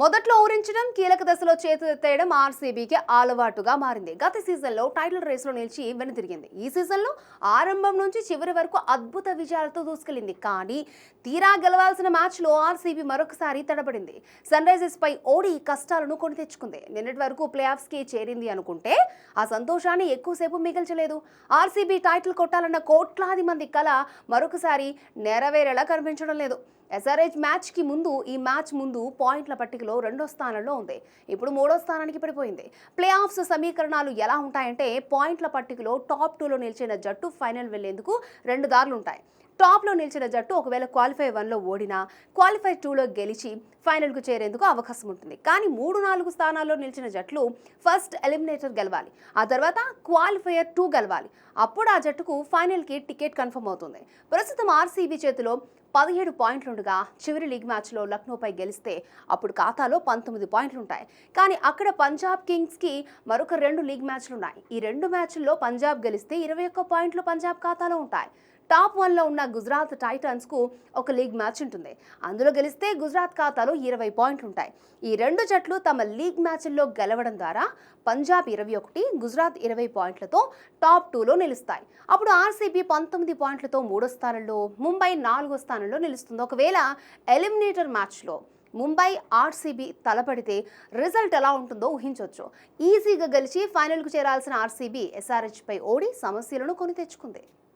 మొదట్లో ఊరించడం కీలక దశలో చేతులెత్తేయడం ఆర్సీబీకి అలవాటుగా మారింది. గత సీజన్లో టైటిల్ రేసులో నిలిచి వెనుతిరిగింది ఈ సీజన్లో ఆరంభం నుంచి చివరి వరకు అద్భుత విజయాలతో దూసుకెళ్ళింది కానీ తీరా గెలవాల్సిన మ్యాచ్లో ఆర్సీబీ మరొకసారి తడబడింది. సన్ రైజర్స్ పై ఓడి కష్టాలను కొని తెచ్చుకుంది. నిన్నటి వరకు ప్లే ఆఫ్స్కి చేరింది అనుకుంటే ఆ సంతోషాన్ని ఎక్కువసేపు మిగల్చలేదు. ఆర్సీబీ టైటిల్ కొట్టాలన్న కోట్లాది మంది కల మరొకసారి నెరవేరేలా కనిపించడం లేదు. ఎస్ఆర్హెచ్ మ్యాచ్కి ముందు ఈ మ్యాచ్ ముందు పాయింట్ల పట్టికలో రెండో స్థానంలో ఉంది. ఇప్పుడు మూడో స్థానానికి పడిపోయింది. ప్లే ఆఫ్స్ సమీకరణాలు ఎలా ఉంటాయంటే పాయింట్ల పట్టికలో టాప్ టూలో నిలిచిన జట్టు ఫైనల్ వెళ్ళేందుకు రెండు దారులు ఉంటాయి టాప్లో నిలిచిన జట్టు ఒకవేళ క్వాలిఫై వన్లో ఓడినా క్వాలిఫై టూలో గెలిచి ఫైనల్కు చేరేందుకు అవకాశం ఉంటుంది. కానీ మూడు నాలుగు స్థానాల్లో నిలిచిన జట్లు ఫస్ట్ ఎలిమినేటర్ గెలవాలి. ఆ తర్వాత క్వాలిఫైయర్ టూ గెలవాలి. అప్పుడు ఆ జట్టుకు ఫైనల్కి టికెట్ కన్ఫర్మ్ అవుతుంది. ప్రస్తుతం ఆర్సీబీ చేతిలో పదిహేడు పాయింట్లుండగా చివరి లీగ్ మ్యాచ్లో లక్నోపై గెలిస్తే అప్పుడు ఖాతాలో పంతొమ్మిది పాయింట్లు ఉంటాయి. కానీ అక్కడ పంజాబ్ కింగ్స్కి మరొక రెండు లీగ్ మ్యాచ్లు ఉన్నాయి. ఈ రెండు మ్యాచ్ల్లో పంజాబ్ గెలిస్తే ఇరవై ఒక్క పాయింట్లు పంజాబ్ ఖాతాలో ఉంటాయి. టాప్ వన్లో ఉన్న గుజరాత్ టైటన్స్కు ఒక లీగ్ మ్యాచ్ ఉంటుంది. అందులో గెలిస్తే గుజరాత్ ఖాతాలో ఇరవై పాయింట్లు ఉంటాయి. ఈ రెండు జట్లు తమ లీగ్ మ్యాచ్ల్లో గెలవడం ద్వారా పంజాబ్ ఇరవై ఒకటి గుజరాత్ ఇరవై పాయింట్లతో టాప్ టూలో నిలుస్తాయి. అప్పుడు ఆర్సీబీ పంతొమ్మిది పాయింట్లతో మూడో స్థానంలో ముంబై నాలుగో స్థానంలో నిలుస్తుంది. ఒకవేళ ఎలిమినేటర్ మ్యాచ్లో ముంబై ఆర్సీబీ తలపడితే రిజల్ట్ ఎలా ఉంటుందో ఊహించవచ్చు ఈజీగా గెలిచి ఫైనల్కు చేరాల్సిన ఆర్సీబీ ఎస్ఆర్హెచ్పై ఓడి సమస్యలను కొని తెచ్చుకుంది.